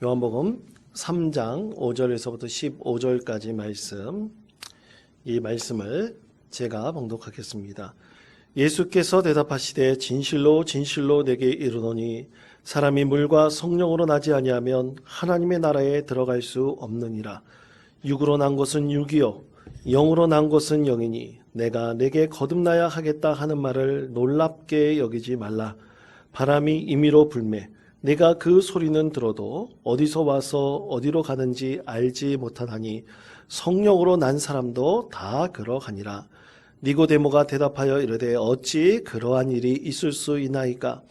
요한복음 3장 5절에서부터 15절까지 말씀 이 말씀을 제가 봉독하겠습니다. 예수께서 대답하시되 진실로 진실로 내게 이르노니 사람이 물과 성령으로 나지 아니하면 하나님의 나라에 들어갈 수 없느니라. 육으로 난 것은 육이요 영으로 난 것은 영이니 내가 내게 거듭나야 하겠다 하는 말을 놀랍게 여기지 말라. 바람이 임의로 불매 내가 그 소리는 들어도 어디서 와서 어디로 가는지 알지 못하나니 성령으로 난 사람도 다 그러하니라. 니고데모가 대답하여 이르되 어찌 그러한 일이 있을 수 있나이까?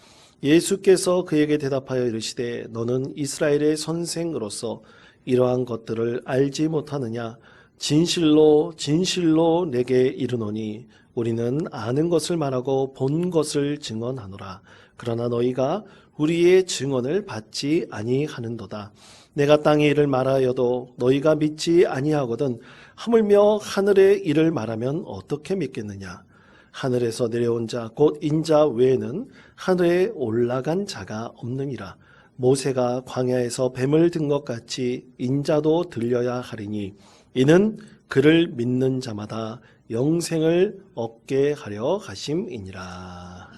예수께서 그에게 대답하여 이르시되 너는 이스라엘의 선생으로서 이러한 것들을 알지 못하느냐? 진실로 진실로 내게 이르노니 우리는 아는 것을 말하고 본 것을 증언하노라. 그러나 너희가 우리의 증언을 받지 아니하는도다. 내가 땅의 일을 말하여도 너희가 믿지 아니하거든 하물며 하늘의 일을 말하면 어떻게 믿겠느냐? 하늘에서 내려온 자 곧 인자 외에는 하늘에 올라간 자가 없느니라. 모세가 광야에서 뱀을 든 것 같이 인자도 들려야 하리니 이는 그를 믿는 자마다 영생을 얻게 하려 하심이니라.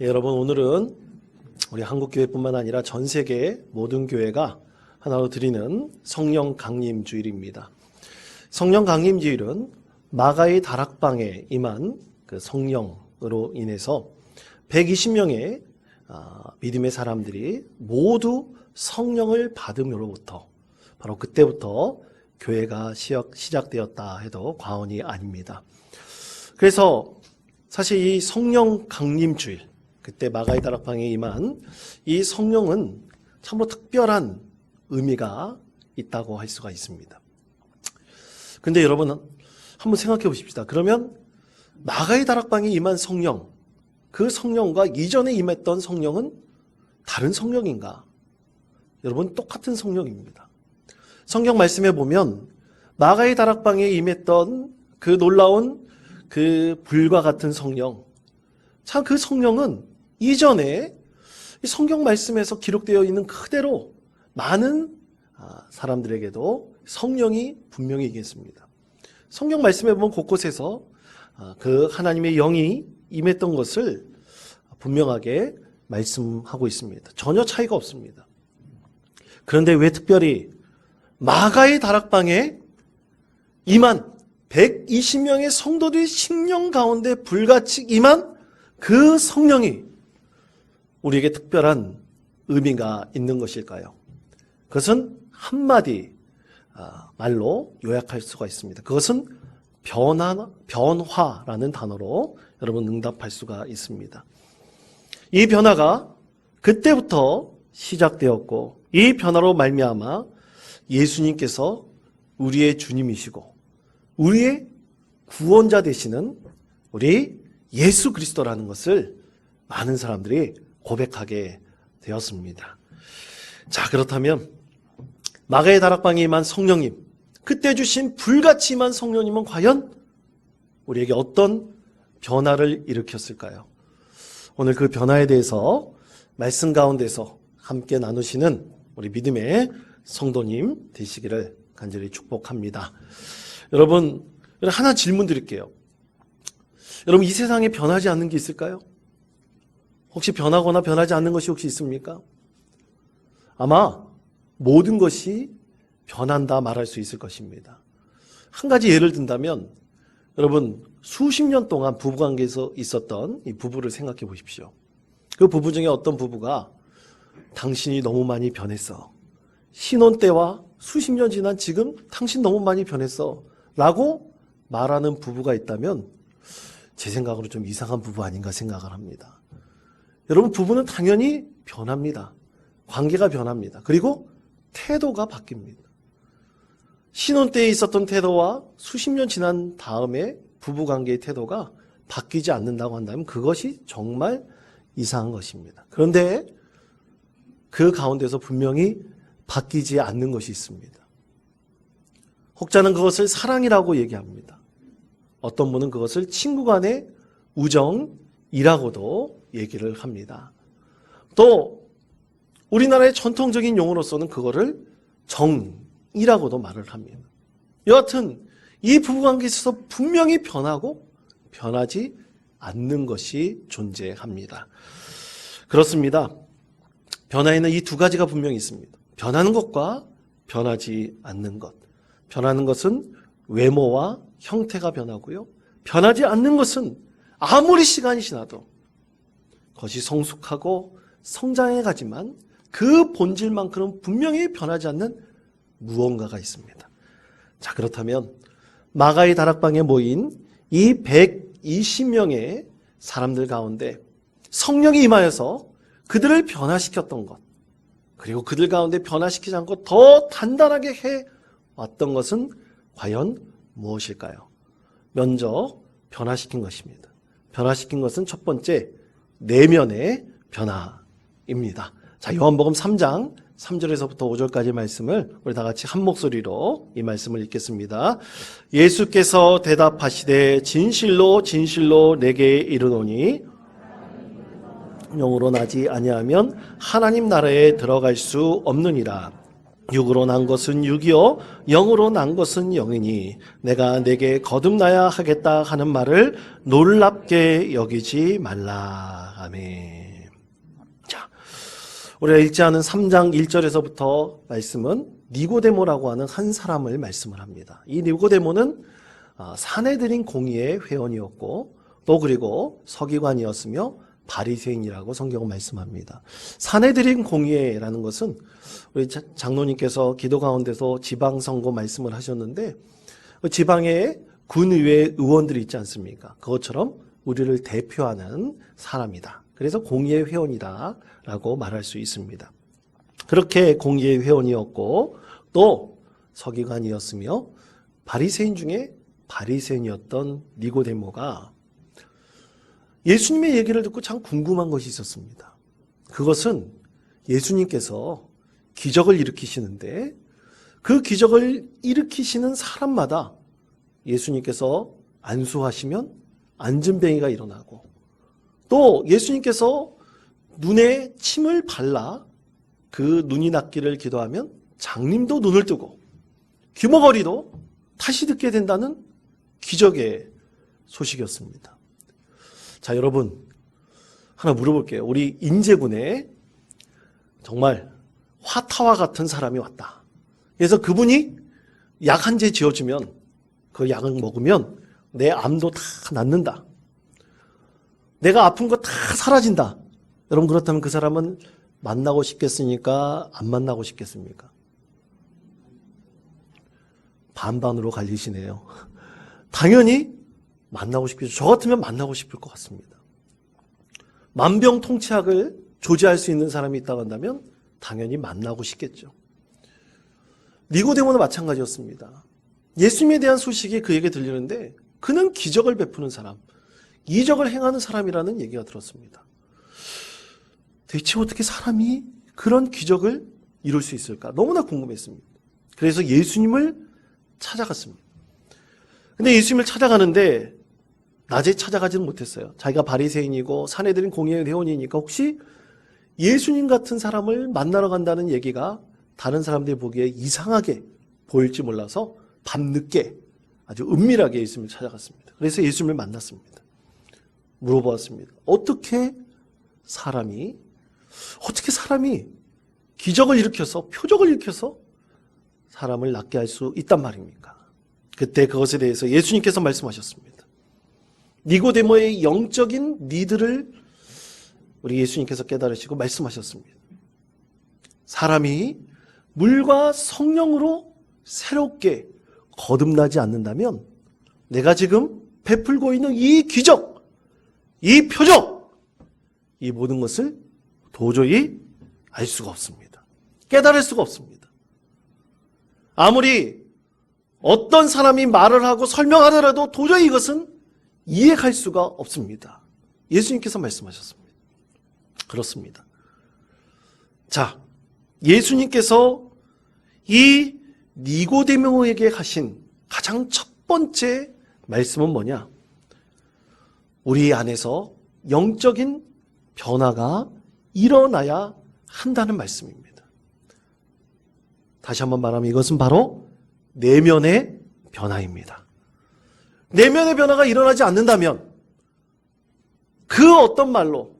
예, 여러분 오늘은 우리 한국 교회뿐만 아니라 전 세계 모든 교회가 하나로 드리는 성령 강림 주일입니다. 성령 강림 주일은 마가의 다락방에 임한 그 성령으로 인해서 120명의 아, 믿음의 사람들이 모두 성령을 받음으로부터 바로 그때부터 교회가 시작, 시작되었다 해도 과언이 아닙니다. 그래서 사실 이 성령 강림 주일 그때 마가의 다락방에 임한 이 성령은 참으로 특별한 의미가 있다고 할 수가 있습니다. 근데 여러분 한번 생각해 보십시다. 그러면 마가의 다락방에 임한 성령, 그 성령과 이전에 임했던 성령은 다른 성령인가? 여러분 똑같은 성령입니다. 성경 말씀에 보면 마가의 다락방에 임했던 그 놀라운 그 불과 같은 성령, 참 그 성령은 이전에 성경 말씀에서 기록되어 있는 그대로 많은 아, 사람들에게도 성령이 분명히 있겠습니다. 성경 말씀에 보면 곳곳에서 아, 그 하나님의 영이 임했던 것을 분명하게 말씀하고 있습니다. 전혀 차이가 없습니다. 그런데 왜 특별히 마가의 다락방에 임한 120명의 성도들의 심령 가운데 불같이 임한 그 성령이 우리에게 특별한 의미가 있는 것일까요? 그것은 한마디 아, 말로 요약할 수가 있습니다. 그것은 변화, 변화라는 단어로 여러분 응답할 수가 있습니다. 이 변화가 그때부터 시작되었고 이 변화로 말미암아 예수님께서 우리의 주님이시고 우리의 구원자 되시는 우리 예수 그리스도라는 것을 많은 사람들이 고백하게 되었습니다. 자, 그렇다면 마가의 다락방에 임한 성령님, 그때 주신 불같이 임한 성령님은 과연 우리에게 어떤 변화를 일으켰을까요? 오늘 그 변화에 대해서 말씀 가운데서 함께 나누시는 우리 믿음의 성도님 되시기를 간절히 축복합니다. 여러분, 하나 질문 드릴게요. 여러분, 이 세상에 변하지 않는 게 있을까요? 혹시 변하거나 변하지 않는 것이 혹시 있습니까? 아마 모든 것이 변한다 말할 수 있을 것입니다. 한 가지 예를 든다면 여러분 수십 년 동안 부부관계에서 있었던 이 부부를 생각해 보십시오. 그 부부 중에 어떤 부부가 당신이 너무 많이 변했어. 신혼 때와 수십 년 지난 지금 당신 너무 많이 변했어. 라고 말하는 부부가 있다면 제 생각으로 좀 이상한 부부 아닌가 생각을 합니다. 여러분, 부부는 당연히 변합니다. 관계가 변합니다. 그리고 태도가 바뀝니다. 신혼 때에 있었던 태도와 수십 년 지난 다음에 부부 관계의 태도가 바뀌지 않는다고 한다면 그것이 정말 이상한 것입니다. 그런데 그 가운데서 분명히 바뀌지 않는 것이 있습니다. 혹자는 그것을 사랑이라고 얘기합니다. 어떤 분은 그것을 친구 간의 우정이라고도 얘기를 합니다. 또 우리나라의 전통적인 용어로서는 그거를 정이라고도 말을 합니다. 여하튼 이 부부관계에 있어서 분명히 변하고 변하지 않는 것이 존재합니다. 그렇습니다. 변화에는 이 두 가지가 분명히 있습니다. 변하는 것과 변하지 않는 것. 변하는 것은 외모와 형태가 변하고요. 변하지 않는 것은 아무리 시간이 지나도 것이 성숙하고 성장해 가지만 그 본질만큼은 분명히 변하지 않는 무언가가 있습니다. 자, 그렇다면 마가의 다락방에 모인 이 120명의 사람들 가운데 성령이 임하여서 그들을 변화시켰던 것, 그리고 그들 가운데 변화시키지 않고 더 단단하게 해 왔던 것은 과연 무엇일까요? 먼저 변화시킨 것입니다. 변화시킨 것은 첫 번째 내면의 변화입니다. 자, 요한복음 3장 3절에서부터 5절까지 말씀을 우리 다 같이 한 목소리로 이 말씀을 읽겠습니다. 예수께서 대답하시되 진실로 진실로 내게 이르노니 영으로 나지 아니하면 하나님 나라에 들어갈 수 없느니라. 육으로 난 것은 육이요 영으로 난 것은 영이니 내가 내게 거듭나야 하겠다 하는 말을 놀랍게 여기지 말라. 아멘. 자, 우리가 읽지 않은 3장 1절에서부터 말씀은 니고데모라고 하는 한 사람을 말씀을 합니다. 이 니고데모는 아, 사내들인 공의의 회원이었고 또 그리고 서기관이었으며 바리새인이라고 성경은 말씀합니다. 사내들인 공의회라는 것은 우리 자- 장로님께서 기도 가운데서 지방 선거 말씀을 하셨는데 그 지방에 군의회 의원들이 있지 않습니까? 그것처럼 우리를 대표하는 사람이다. 그래서 공의회 회원이다라고 말할 수 있습니다. 그렇게 공의회 회원이었고 또 서기관이었으며 바리새인 중에 바리새인이었던 니고데모가 예수님의 얘기를 듣고 참 궁금한 것이 있었습니다. 그것은 예수님께서 기적을 일으키시는데 그 기적을 일으키시는 사람마다 예수님께서 안수하시면 안진뱅이가 일어나고 또 예수님께서 눈에 침을 발라 그 눈이 낫기를 기도하면 장님도 눈을 뜨고 귀머거리도 다시 듣게 된다는 기적의 소식이었습니다. 자, 여러분, 하나 물어볼게요. 우리 인제군에 정말 화타와 같은 사람이 왔다. 그래서 그분이 약 한 제 지어주면 그 약을 먹으면 내 암도 다 낫는다. 내가 아픈 거 다 사라진다. 여러분, 그렇다면 그 사람은 만나고 싶겠습니까? 안 만나고 싶겠습니까? 반반으로 갈리시네요. 당연히 만나고 싶겠죠. 저 같으면 만나고 싶을 것 같습니다. 만병통치약을 조제할 수 있는 사람이 있다고 한다면 당연히 만나고 싶겠죠. 니고데모는 마찬가지였습니다. 예수님에 대한 소식이 그에게 들리는데 그는 기적을 베푸는 사람, 이적을 행하는 사람이라는 얘기가 들었습니다. 대체 어떻게 사람이 그런 기적을 이룰 수 있을까? 너무나 궁금했습니다. 그래서 예수님을 찾아갔습니다. 근데 예수님을 찾아가는데 낮에 찾아가지는 못했어요. 자기가 바리새인이고 사내들인 공예의 회원이니까 혹시 예수님 같은 사람을 만나러 간다는 얘기가 다른 사람들이 보기에 이상하게 보일지 몰라서 밤늦게 아주 은밀하게 예수님을 찾아갔습니다. 그래서 예수님을 만났습니다. 물어보았습니다. 어떻게 사람이 어떻게 사람이 기적을 일으켜서 표적을 일으켜서 사람을 낫게 할 수 있단 말입니까? 그때 그것에 대해서 예수님께서 말씀하셨습니다. 니고데모의 영적인 니들을 우리 예수님께서 깨달으시고 말씀하셨습니다. 사람이 물과 성령으로 새롭게 거듭나지 않는다면 내가 지금 베풀고 있는 이 기적, 이 표적, 이 모든 것을 도저히 알 수가 없습니다. 깨달을 수가 없습니다. 아무리 어떤 사람이 말을 하고 설명하더라도 도저히 이것은 이해할 수가 없습니다. 예수님께서 말씀하셨습니다. 그렇습니다. 자, 예수님께서 이 니고데모에게 하신 가장 첫 번째 말씀은 뭐냐? 우리 안에서 영적인 변화가 일어나야 한다는 말씀입니다. 다시 한번 말하면 이것은 바로 내면의 변화입니다. 내면의 변화가 일어나지 않는다면 그 어떤 말로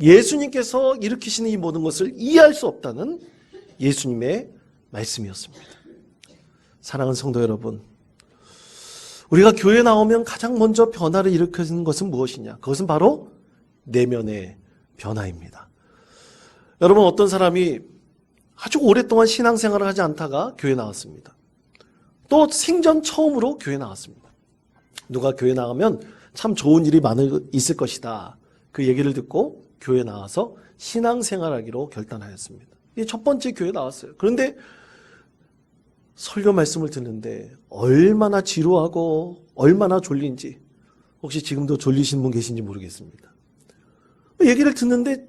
예수님께서 일으키시는 이 모든 것을 이해할 수 없다는 예수님의 말씀이었습니다. 사랑하는 성도 여러분, 우리가 교회 나오면 가장 먼저 변화를 일으키는 것은 무엇이냐? 그것은 바로 내면의 변화입니다. 여러분 어떤 사람이 아주 오랫동안 신앙생활을 하지 않다가 교회 나왔습니다. 또 생전 처음으로 교회 나왔습니다. 누가 교회 나가면 참 좋은 일이 많을 있을 것이다. 그 얘기를 듣고 교회 나와서 신앙생활하기로 결단하였습니다. 이게 첫 번째 교회 나왔어요. 그런데 설교 말씀을 듣는데 얼마나 지루하고 얼마나 졸린지 혹시 지금도 졸리신 분 계신지 모르겠습니다. 얘기를 듣는데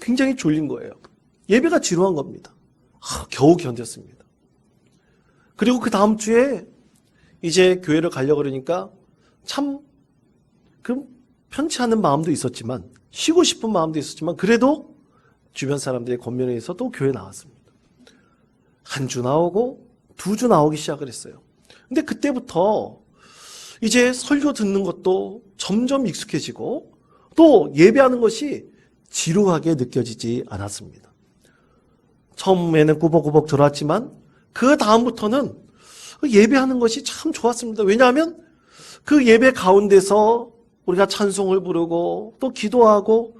굉장히 졸린 거예요. 예배가 지루한 겁니다. 아, 겨우 견뎠습니다. 그리고 그 다음 주에 이제 교회를 가려고 그러니까 참, 그 편치 않은 마음도 있었지만, 쉬고 싶은 마음도 있었지만, 그래도 주변 사람들의 권면에 의해서 또 교회 나왔습니다. 한 주 나오고, 두 주 나오기 시작을 했어요. 근데 그때부터 이제 설교 듣는 것도 점점 익숙해지고, 또 예배하는 것이 지루하게 느껴지지 않았습니다. 처음에는 꾸벅꾸벅 들어왔지만 그 다음부터는 예배하는 것이 참 좋았습니다. 왜냐하면 그 예배 가운데서 우리가 찬송을 부르고 또 기도하고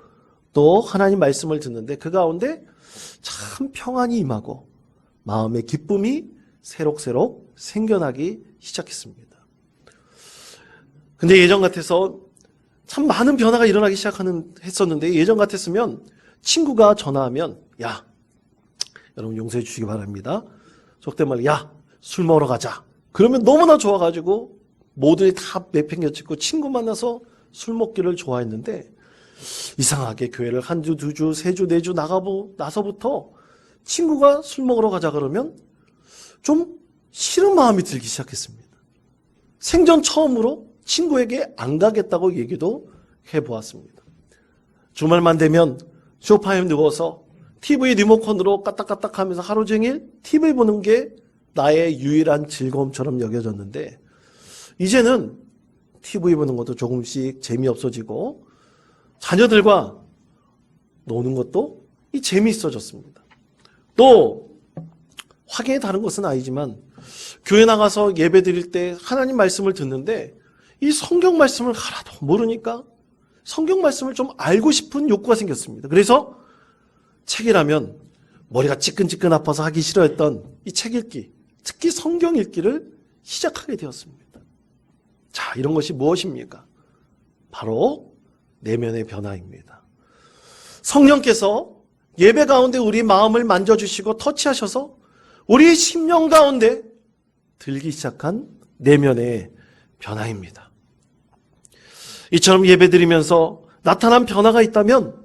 또 하나님 말씀을 듣는데 그 가운데 참 평안이 임하고 마음의 기쁨이 새록새록 생겨나기 시작했습니다. 근데 예전 같아서 참 많은 변화가 일어나기 시작하는 했었는데 예전 같았으면 친구가 전화하면 야 여러분 용서해 주시기 바랍니다. 속된 말로 야술 먹으러 가자. 그러면 너무나 좋아가지고 모두들 다 내팽겨치고 친구 만나서 술 먹기를 좋아했는데 이상하게 교회를 한 주, 두 주, 세 주, 네 주 나가보 나서부터 친구가 술 먹으러 가자 그러면 좀 싫은 마음이 들기 시작했습니다. 생전 처음으로 친구에게 안 가겠다고 얘기도 해보았습니다. 주말만 되면 소파에 누워서 TV 리모컨으로 까딱까딱 하면서 하루 종일 TV 보는 게 나의 유일한 즐거움처럼 여겨졌는데, 이제는 TV 보는 것도 조금씩 재미없어지고, 자녀들과 노는 것도 이 재미있어졌습니다. 또, 확연히 다른 것은 아니지만, 교회 나가서 예배 드릴 때 하나님 말씀을 듣는데, 이 성경 말씀을 하나도 모르니까 성경 말씀을 좀 알고 싶은 욕구가 생겼습니다. 그래서 책이라면 머리가 찌끈찌끈 아파서 하기 싫어했던 이 책 읽기, 특히 성경 읽기를 시작하게 되었습니다. 자, 이런 것이 무엇입니까? 바로 내면의 변화입니다. 성령께서 예배 가운데 우리 마음을 만져주시고 터치하셔서 우리 심령 가운데 들기 시작한 내면의 변화입니다. 이처럼 예배 드리면서 나타난 변화가 있다면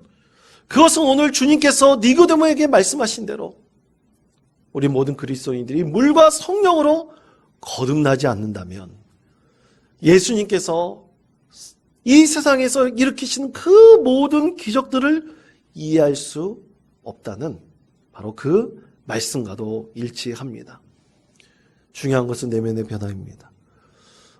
그것은 오늘 주님께서 니고데모에게 말씀하신 대로 우리 모든 그리스도인들이 물과 성령으로 거듭나지 않는다면 예수님께서 이 세상에서 일으키시는 그 모든 기적들을 이해할 수 없다는 바로 그 말씀과도 일치합니다. 중요한 것은 내면의 변화입니다.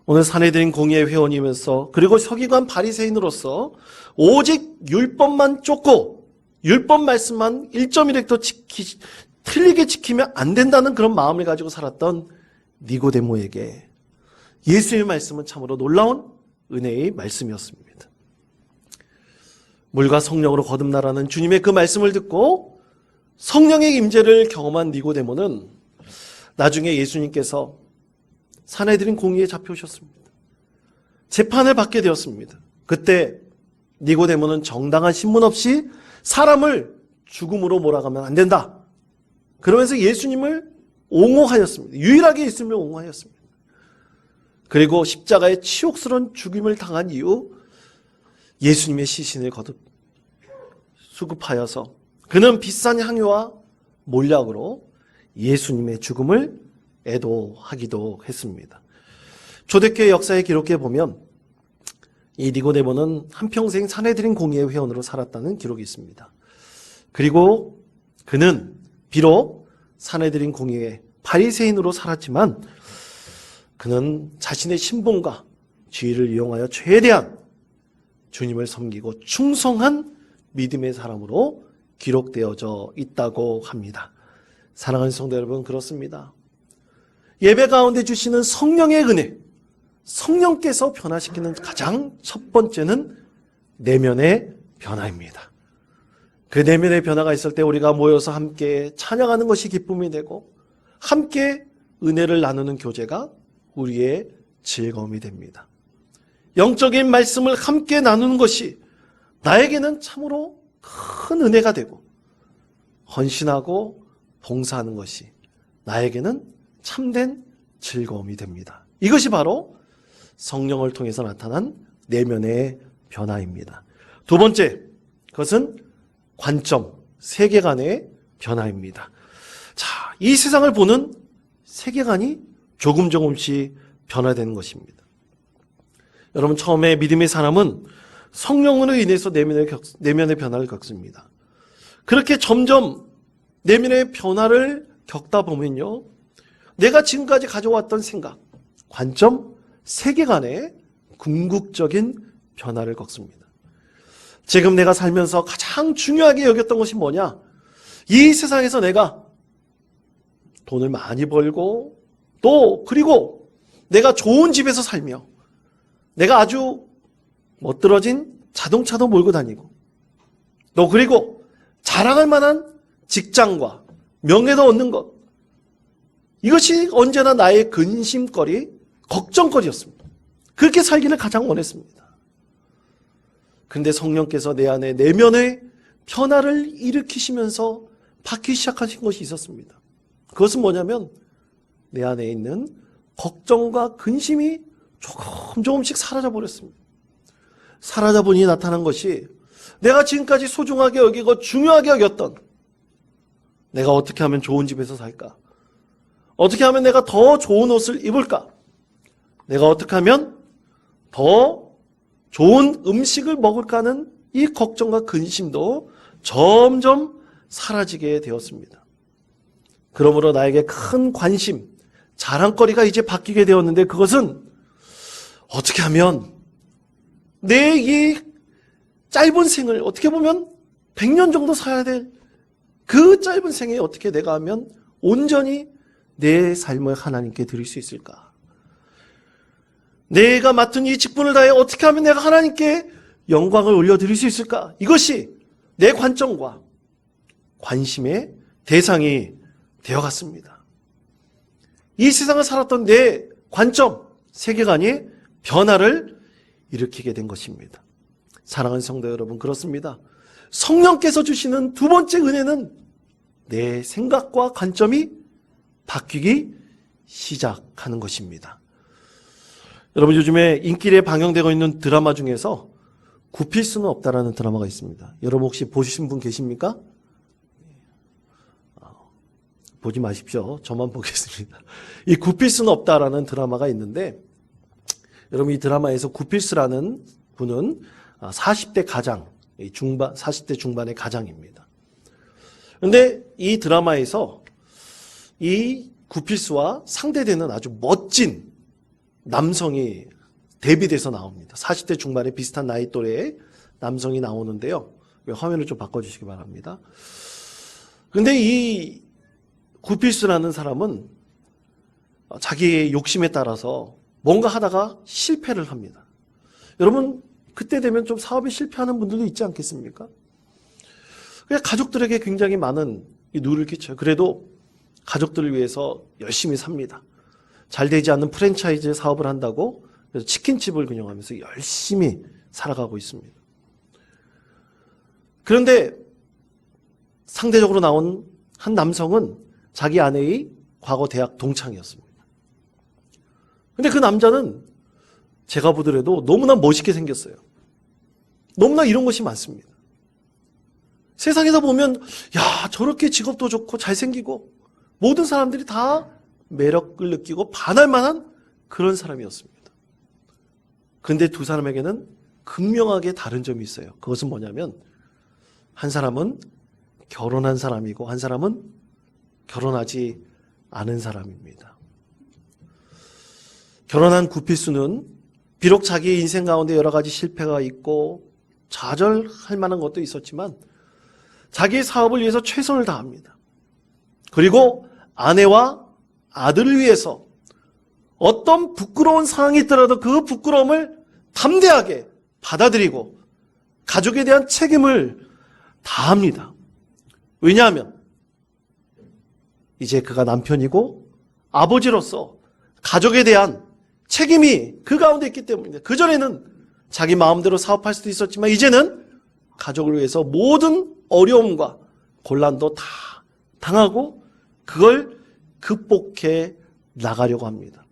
오늘 사내들인 공의회 회원이면서 그리고 서기관 바리새인으로서 오직 율법만 쫓고 율법 말씀만 1.1획도 지키 틀리게 지키면 안 된다는 그런 마음을 가지고 살았던 니고데모에게 예수의 말씀은 참으로 놀라운 은혜의 말씀이었습니다. 물과 성령으로 거듭나라는 주님의 그 말씀을 듣고 성령의 임재를 경험한 니고데모는 나중에 예수님께서 사내들인 공의에 잡혀오셨습니다. 재판을 받게 되었습니다. 그때 니고데모는 정당한 신문 없이 사람을 죽음으로 몰아가면 안 된다. 그러면서 예수님을 옹호하였습니다. 유일하게 예수님을 옹호하였습니다. 그리고 십자가의 치욕스러운 죽임을 당한 이후 예수님의 시신을 거듭 수급하여서 그는 비싼 향유와 몰약으로 예수님의 죽음을 애도하기도 했습니다. 초대교회 역사에 기록해 보면 이 니고데모는 한평생 사내들인 공의회 회원으로 살았다는 기록이 있습니다. 그리고 그는 비록 사내들인 공의에 바리새인으로 살았지만 그는 자신의 신분과 지위를 이용하여 최대한 주님을 섬기고 충성한 믿음의 사람으로 기록되어져 있다고 합니다. 사랑하는 성도 여러분 그렇습니다. 예배 가운데 주시는 성령의 은혜, 성령께서 변화시키는 가장 첫 번째는 내면의 변화입니다. 그 내면의 변화가 있을 때 우리가 모여서 함께 찬양하는 것이 기쁨이 되고 함께 은혜를 나누는 교제가 우리의 즐거움이 됩니다. 영적인 말씀을 함께 나누는 것이 나에게는 참으로 큰 은혜가 되고 헌신하고 봉사하는 것이 나에게는 참된 즐거움이 됩니다. 이것이 바로 성령을 통해서 나타난 내면의 변화입니다. 두 번째, 그것은 관점, 세계관의 변화입니다. 자, 이 세상을 보는 세계관이 조금 조금씩 변화되는 것입니다. 여러분, 처음에 믿음의 사람은 성령으로 인해서 내면의, 겪, 내면의 변화를 겪습니다. 그렇게 점점 내면의 변화를 겪다 보면요. 내가 지금까지 가져왔던 생각, 관점, 세계관의 궁극적인 변화를 겪습니다. 지금 내가 살면서 가장 중요하게 여겼던 것이 뭐냐? 이 세상에서 내가 돈을 많이 벌고 또 그리고 내가 좋은 집에서 살며 내가 아주 멋들어진 자동차도 몰고 다니고 또 그리고 자랑할 만한 직장과 명예도 얻는 것 이것이 언제나 나의 근심거리, 걱정거리였습니다. 그렇게 살기를 가장 원했습니다. 근데 성령께서 내 안에 내면의 변화를 일으키시면서 바뀌기 시작하신 것이 있었습니다. 그것은 뭐냐면 내 안에 있는 걱정과 근심이 조금 조금씩 사라져 버렸습니다. 사라져 보니 나타난 것이 내가 지금까지 소중하게 여기고 중요하게 여겼던 내가 어떻게 하면 좋은 집에서 살까? 어떻게 하면 내가 더 좋은 옷을 입을까? 내가 어떻게 하면 더 좋은 음식을 먹을까 하는 이 걱정과 근심도 점점 사라지게 되었습니다. 그러므로 나에게 큰 관심, 자랑거리가 이제 바뀌게 되었는데 그것은 어떻게 하면 내 이 짧은 생을 어떻게 보면 100년 정도 살아야 될 그 짧은 생에 어떻게 내가 하면 온전히 내 삶을 하나님께 드릴 수 있을까? 내가 맡은 이 직분을 다해 어떻게 하면 내가 하나님께 영광을 올려드릴 수 있을까? 이것이 내 관점과 관심의 대상이 되어갔습니다. 이 세상을 살았던 내 관점, 세계관이 변화를 일으키게 된 것입니다. 사랑하는 성도 여러분, 그렇습니다. 성령께서 주시는 두 번째 은혜는 내 생각과 관점이 바뀌기 시작하는 것입니다. 여러분 요즘에 인기에 방영되고 있는 드라마 중에서 굽힐 수는 없다라는 드라마가 있습니다. 여러분 혹시 보신 분 계십니까? 아, 보지 마십시오. 저만 보겠습니다. 이 수는 없다라는 드라마가 있는데 여러분 이 드라마에서 구필스라는 분은 40대 가장, 중반, 40대 중반의 가장입니다. 그런데 이 드라마에서 이 구필스와 상대되는 아주 멋진 남성이 데뷔돼서 나옵니다. 40대 중반의 비슷한 나이 또래의 남성이 나오는데요. 화면을 좀 바꿔주시기 바랍니다. 근데 이 구필스라는 사람은 자기의 욕심에 따라서 뭔가 하다가 실패를 합니다. 여러분, 그때 되면 좀 사업에 실패하는 분들도 있지 않겠습니까? 그냥 가족들에게 굉장히 많은 누를 끼쳐요. 그래도 가족들을 위해서 열심히 삽니다. 잘 되지 않는 프랜차이즈 사업을 한다고 그래서 치킨집을 운영하면서 열심히 살아가고 있습니다. 그런데 상대적으로 나온 한 남성은 자기 아내의 과거 대학 동창이었습니다. 근데 그 남자는 제가 보더라도 너무나 멋있게 생겼어요. 너무나 이런 것이 많습니다. 세상에서 보면, 야, 저렇게 직업도 좋고 잘생기고 모든 사람들이 다 매력을 느끼고 반할 만한 그런 사람이었습니다. 근데 두 사람에게는 극명하게 다른 점이 있어요. 그것은 뭐냐면, 한 사람은 결혼한 사람이고 한 사람은 결혼하지 않은 사람입니다. 결혼한 구피수는 비록 자기 인생 가운데 여러 가지 실패가 있고 좌절할 만한 것도 있었지만 자기의 사업을 위해서 최선을 다합니다. 그리고 아내와 아들을 위해서 어떤 부끄러운 상황이 있더라도 그 부끄러움을 담대하게 받아들이고 가족에 대한 책임을 다합니다. 왜냐하면 이제 그가 남편이고 아버지로서 가족에 대한 책임이 그 가운데 있기 때문입니다. 그전에는 자기 마음대로 사업할 수도 있었지만 이제는 가족을 위해서 모든 어려움과 곤란도 다 당하고 그걸 극복해 나가려고 합니다.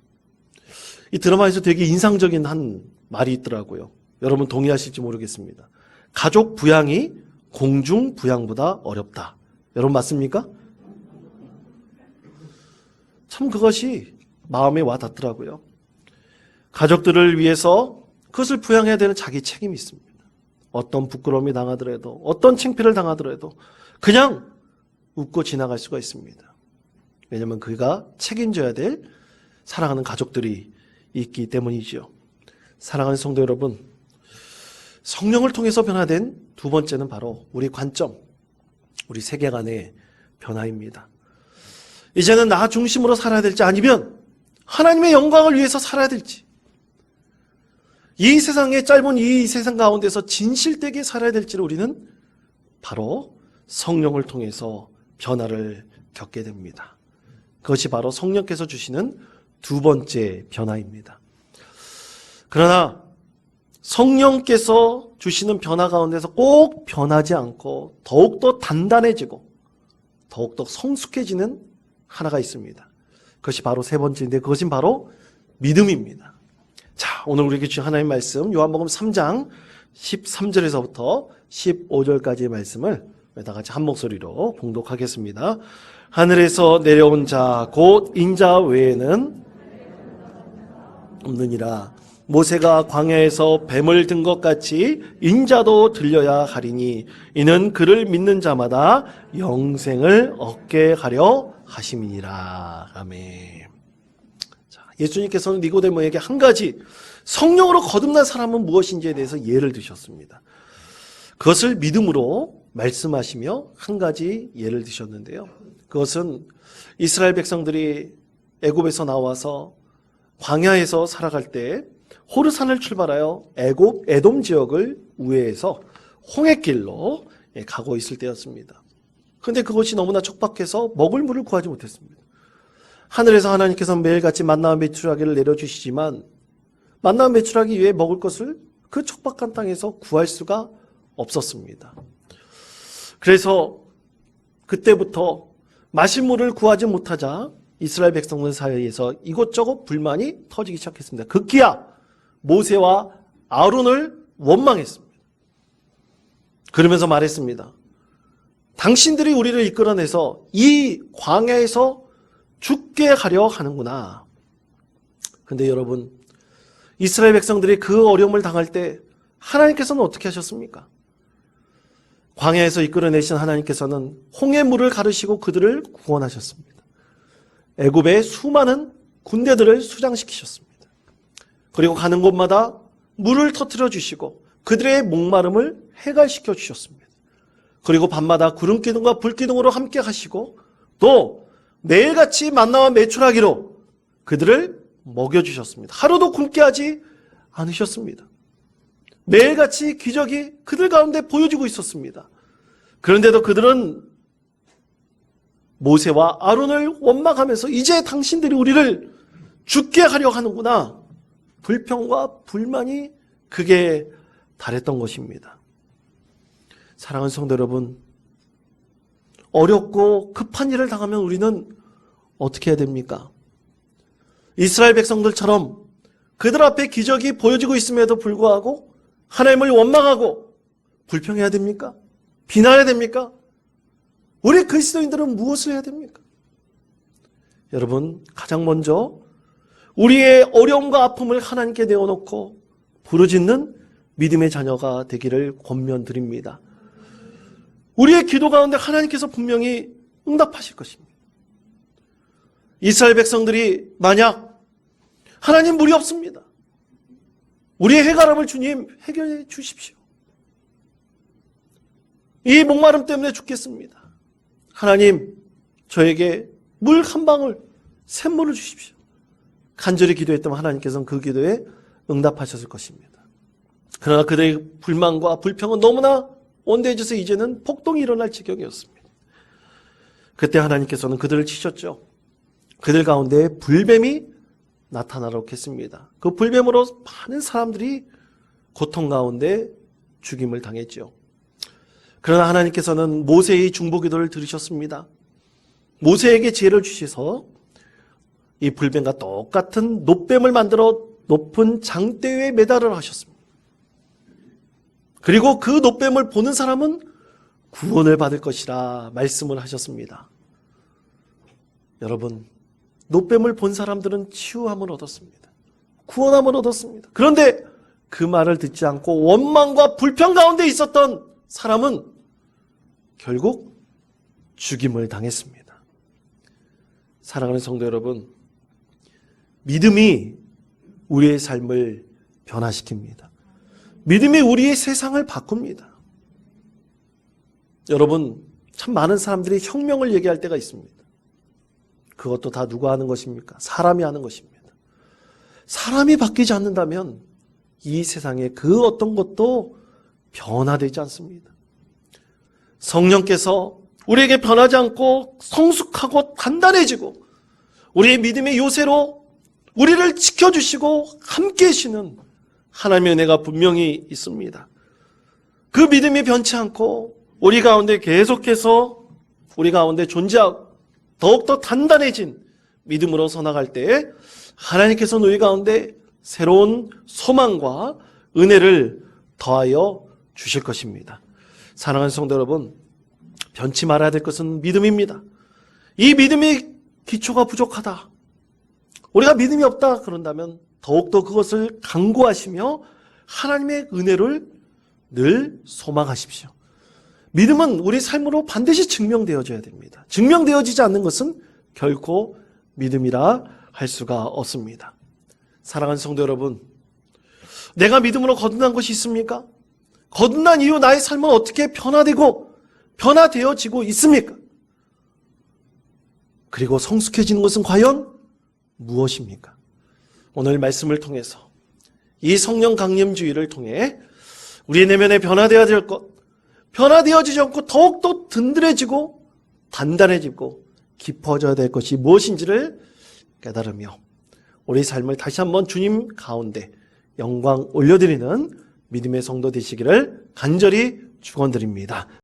이 드라마에서 되게 인상적인 한 말이 있더라고요. 여러분 동의하실지 모르겠습니다. 가족 부양이 공중 부양보다 어렵다. 여러분 맞습니까? 참 그것이 마음에 와 닿더라고요. 가족들을 위해서 그것을 부양해야 되는 자기 책임이 있습니다. 어떤 부끄러움이 당하더라도, 어떤 창피를 당하더라도 그냥 웃고 지나갈 수가 있습니다. 왜냐하면 그가 책임져야 될 사랑하는 가족들이 있기 때문이지요. 사랑하는 성도 여러분, 성령을 통해서 변화된 두 번째는 바로 우리 관점, 우리 세계관의 변화입니다. 이제는 나 중심으로 살아야 될지 아니면 하나님의 영광을 위해서 살아야 될지 이 세상의 짧은 이 세상 가운데서 진실되게 살아야 될지를 우리는 바로 성령을 통해서 변화를 겪게 됩니다. 그것이 바로 성령께서 주시는 두 번째 변화입니다. 그러나 성령께서 주시는 변화 가운데서 꼭 변하지 않고 더욱더 단단해지고 더욱더 성숙해지는 하나가 있습니다. 그것이 바로 세 번째인데 그것은 바로 믿음입니다. 자, 오늘 우리에게 주신 하나님 말씀 요한복음 3장 13절에서부터 15절까지의 말씀을 다 같이 한 목소리로 봉독하겠습니다. 하늘에서 내려온 자 곧 인자 외에는 없느니라. 모세가 광야에서 뱀을 든 것 같이 인자도 들려야 하리니 이는 그를 믿는 자마다 영생을 얻게 하려 하심이니라. 아멘. 자, 예수님께서는 니고데모에게 한 가지 성령으로 거듭난 사람은 무엇인지에 대해서 예를 드셨습니다. 그것을 믿음으로 말씀하시며 한 가지 예를 드셨는데요. 그것은 이스라엘 백성들이 애굽에서 나와서 광야에서 살아갈 때 호르산을 출발하여 애굽 에돔 지역을 우회해서 홍해길로 예, 가고 있을 때였습니다. 그런데 그것이 너무나 촉박해서 먹을 물을 구하지 못했습니다. 하늘에서 하나님께서 매일같이 만나와 메추라기를 내려주시지만 만나와 메추라기 위해 먹을 것을 그 촉박한 땅에서 구할 수가 없었습니다. 그래서 그때부터 마실 물을 구하지 못하자 이스라엘 백성들 사이에서 이곳저곳 불만이 터지기 시작했습니다. 급기야 모세와 아론을 원망했습니다. 그러면서 말했습니다. 당신들이 우리를 이끌어내서 이 광야에서 죽게 하려 하는구나. 근데 여러분, 이스라엘 백성들이 그 어려움을 당할 때 하나님께서는 어떻게 하셨습니까? 광야에서 이끌어내신 하나님께서는 홍해 물을 가르시고 그들을 구원하셨습니다. 애굽의 수많은 군대들을 수장시키셨습니다. 그리고 가는 곳마다 물을 터뜨려 주시고 그들의 목마름을 해갈시켜 주셨습니다. 그리고 밤마다 구름 기둥과 불 기둥으로 함께 하시고 또 매일같이 만나와 매출하기로 그들을 먹여 주셨습니다. 하루도 굶게 하지 않으셨습니다. 매일같이 기적이 그들 가운데 보여지고 있었습니다. 그런데도 그들은 모세와 아론을 원망하면서 이제 당신들이 우리를 죽게 하려 하는구나. 불평과 불만이 그게 달했던 것입니다. 사랑하는 성도 여러분, 어렵고 급한 일을 당하면 우리는 어떻게 해야 됩니까? 이스라엘 백성들처럼 그들 앞에 기적이 보여지고 있음에도 불구하고 하나님을 원망하고 불평해야 됩니까? 비난해야 됩니까? 우리 그리스도인들은 무엇을 해야 됩니까? 여러분, 가장 먼저 우리의 어려움과 아픔을 하나님께 내어놓고 부르짖는 믿음의 자녀가 되기를 권면드립니다. 우리의 기도 가운데 하나님께서 분명히 응답하실 것입니다. 이스라엘 백성들이 만약 하나님 물이 없습니다. 우리의 해가람을 주님 해결해 주십시오. 이 목마름 때문에 죽겠습니다. 하나님, 저에게 물 한 방울, 샘물을 주십시오. 간절히 기도했다면 하나님께서는 그 기도에 응답하셨을 것입니다. 그러나 그들의 불만과 불평은 너무나 원대해져서 이제는 폭동이 일어날 지경이었습니다. 그때 하나님께서는 그들을 치셨죠. 그들 가운데 불뱀이 나타나도록 했습니다. 그 불뱀으로 많은 사람들이 고통 가운데 죽임을 당했죠. 그러나 하나님께서는 모세의 중보기도를 들으셨습니다. 모세에게 지혜를 주셔서 이 불뱀과 똑같은 노뱀을 만들어 높은 장대 위에 매달을 하셨습니다. 그리고 그 노뱀을 보는 사람은 구원을 받을 것이라 말씀을 하셨습니다. 여러분, 노뱀을 본 사람들은 치유함을 얻었습니다. 구원함을 얻었습니다. 그런데 그 말을 듣지 않고 원망과 불평 가운데 있었던 사람은 결국 죽임을 당했습니다. 사랑하는 성도 여러분, 믿음이 우리의 삶을 변화시킵니다. 믿음이 우리의 세상을 바꿉니다. 여러분, 참 많은 사람들이 혁명을 얘기할 때가 있습니다. 그것도 다 누가 하는 것입니까? 사람이 하는 것입니다. 사람이 바뀌지 않는다면 이 세상에 그 어떤 것도 변화되지 않습니다. 성령께서 우리에게 변하지 않고 성숙하고 단단해지고 우리의 믿음의 요새로 우리를 지켜주시고 함께 하시는 하나님의 은혜가 분명히 있습니다. 그 믿음이 변치 않고 우리 가운데 계속해서 우리 가운데 존재하고 더욱더 단단해진 믿음으로 서나갈 때 하나님께서는 우리 가운데 새로운 소망과 은혜를 더하여 주실 것입니다. 사랑하는 성도 여러분, 변치 말아야 될 것은 믿음입니다. 이 믿음이 기초가 부족하다. 우리가 믿음이 없다 그런다면 더욱더 그것을 강구하시며 하나님의 은혜를 늘 소망하십시오. 믿음은 우리 삶으로 반드시 증명되어져야 됩니다. 증명되어지지 않는 것은 결코 믿음이라 할 수가 없습니다. 사랑하는 성도 여러분, 내가 믿음으로 거듭난 것이 있습니까? 거듭난 이후 나의 삶은 어떻게 변화되고 변화되어지고 있습니까? 그리고 성숙해지는 것은 과연 무엇입니까? 오늘 말씀을 통해서 이 성령 강림주의를 통해 우리 내면에 변화되어야 될 것, 변화되어지지 않고 더욱더 든든해지고 단단해지고 깊어져야 될 것이 무엇인지를 깨달으며 우리 삶을 다시 한번 주님 가운데 영광 올려드리는 믿음의 성도 되시기를 간절히 축원드립니다.